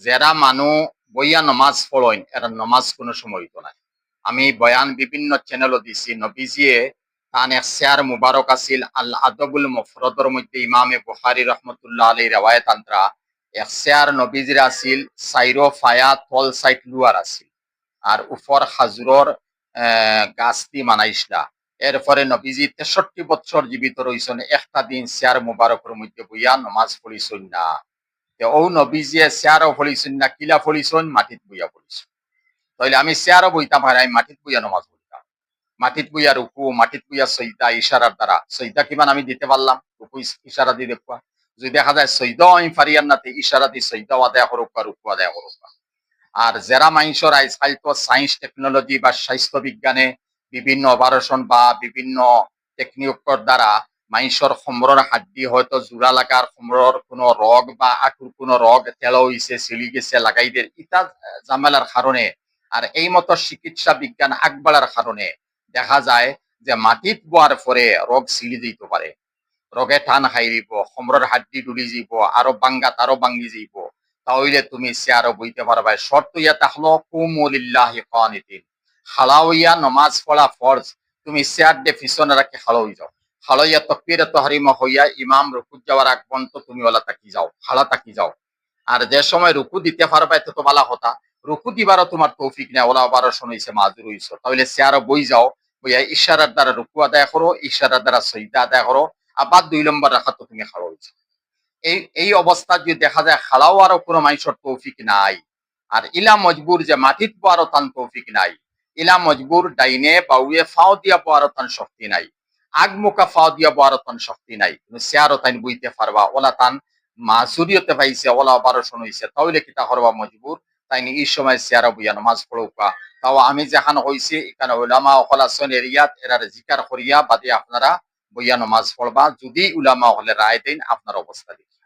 যারা মানুষ বইয়া নমাজ পড়েন এরা নমাজ কোনো সময় হইতো না আমি বয়ান বিভিন্ন চ্যানেলও দিছি, নবীজিয়ে তান এক শেয়ার মুবারক আছিল আল আদবুল মফরদর মধ্যে ইমামে বুখারি রহমতুল্লাহ আলী রেওয়ায়ত এক শেয়ার নবীজির আছিল সাইরো ফায়া তল সাইট লুয়ার আছিল। আর উপর হাজুরর গাছটি মানাইসলা এরপরে নবীজি তেষট্টি বছর জীবিত রইছেন একটা দিন শেয়ার মুবারকের মধ্যে বইয়া নমাজ পড়িছেন না। তে ও নবীজিয়ে চেয়ারও ফলিছেন না, কিলা ফলিছেন মাটিত বইয়া ফলিছেন তাইলে আমি চেয়ারও বইতাম আর আমি মাটিত বইয়া নমাজ পড়িতাম মাটিত বইয়া রুকু মাটিত বইয়া সৈদা ইশারার দ্বারা সৈদা কিমান আমি দিতে পারলাম? রুকু ইশারা দিয়ে দেখবা যদি দেখা যায় সৈদাও আমি পারিয়ার নাতে ইশারা দি সৈদাও আদায় করুক বা রুকু আদায় করুক আর যারা মানুষের আজকাল তো সায়েন্স টেকনোলজি বা স্বাস্থ্য বিজ্ঞানে বিভিন্ন অপারেশন বা বিভিন্ন টেকনিকৰ দ্বারা মানুষের সমরের হাড্ডি হয়তো জোড়া লাগার সমরের কোনো রোগ বা আঁটুর কোনো রোগ তেল হইছে সিলি গেছে, লাগাই দিয়ে। ইটা জামেলার কারণে আর এই মতো চিকিৎসা বিজ্ঞান আগবাড়ার কারণে দেখা যায় যে মাটিত বোয়ার পরে রোগ সিলি দিতে পারে রোগে টান খাই দিব সমরের হাড্ডি ডুলি যাব আরও বাঙ্গাত আরও ভাঙ্গি যাব। তাহলে তুমি চেয়ারও বইতে পারবা শর্ত ইয়া তাহলো কুমুলিল্লাহি কানিতিন। হালাউইয়া নমাজ পড়া ফরজ তুমি চেয়ার দে পিছনে রাখি হালাউই যাও। হালাইয়া তকবিরে তহরিমা হইয়া ইমাম রুকুত যাওয়ার আগ পর্যন্ত তুমি ওলা তাকি যাও, হালা তাকি যাও। আর যে সময় রুকু দিতে পারবা এত তো বালা কথা, রুকু দিবারও তোমার তৌফিক নেই, ওলা আবারও শুনেছে, মাজুর হইছো। তাহলে চেয়ারও বই যাও, বইয়া ইশারার দ্বারা রুকু আদায় করো, ইশারার দ্বারা সৈদা আদায় করো আবার দুই নম্বর রাখা তো তুমি হারা হইছো। এই এই অবস্থা যদি দেখা যায়, হালাও আরও কোনো মানুষের তৌফিক নাই। আর ইলা মজবুর যে মাটিত পোয়ারও তান তৌফিক নাই। ইলা মজবুর ডাইনে বাউয়ে ফাও দিয়া পোয়ারও তান শক্তি নাই। আগমুখা ফাও দিয়া বারতন তান শক্তি নাই। তুমি শেয়ারও তাইন বইতে পারবা, ওলা তান মাসুরিয়তে পাইছে ওলা বারো শুনইছে তাহলে কিতা হরবা মজবুর তাই এই সময় চেয়ারও বইয়া নমাজ পড়ৌকা তাও আমি যেখানে হইছি, এখানে ওলামা অকলা সন এরিয়াত এরার জিকার করিয়া বাদে আপনারা বইয়া নমাজ পড়বা, যদি উলামা হলে রায় দিন, আপনার অবস্থা দেখি।